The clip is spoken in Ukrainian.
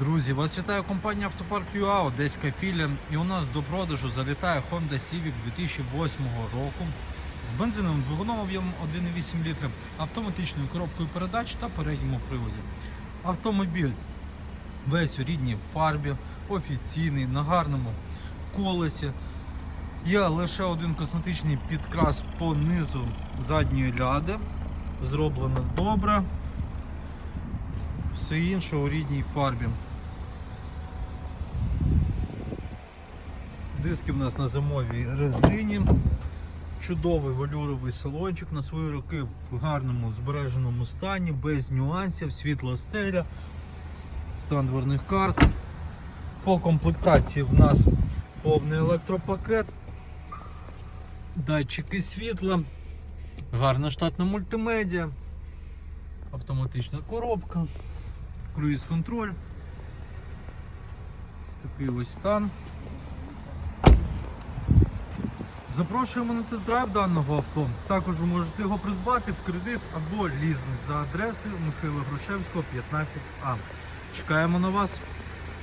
Друзі, вас вітає компанія Автопарк ЮА, Одеська філія. І у нас до продажу залітає Honda Civic 2008 року з бензиновим двигуном об'ємом 1,8 літра, автоматичною коробкою передач та передньому приводі. Автомобіль весь у рідній фарбі, офіційний, на гарному колесі. Є лише один косметичний підкрас по низу задньої ляди. Зроблено добре. Все інше у рідній фарбі. Диски в нас на зимовій резині. Чудовий валюровий салончик на свої роки в гарному збереженому стані, без нюансів, світла стеля, стан дверних карт. По комплектації в нас повний електропакет, датчики світла, гарна штатна мультимедіа, автоматична коробка, круїз контроль. Ось такий ось стан. Запрошуємо на тест-драйв даного авто. Також ви можете його придбати в кредит або лізинг за адресою Михайла Грушевського, 15А. Чекаємо на вас.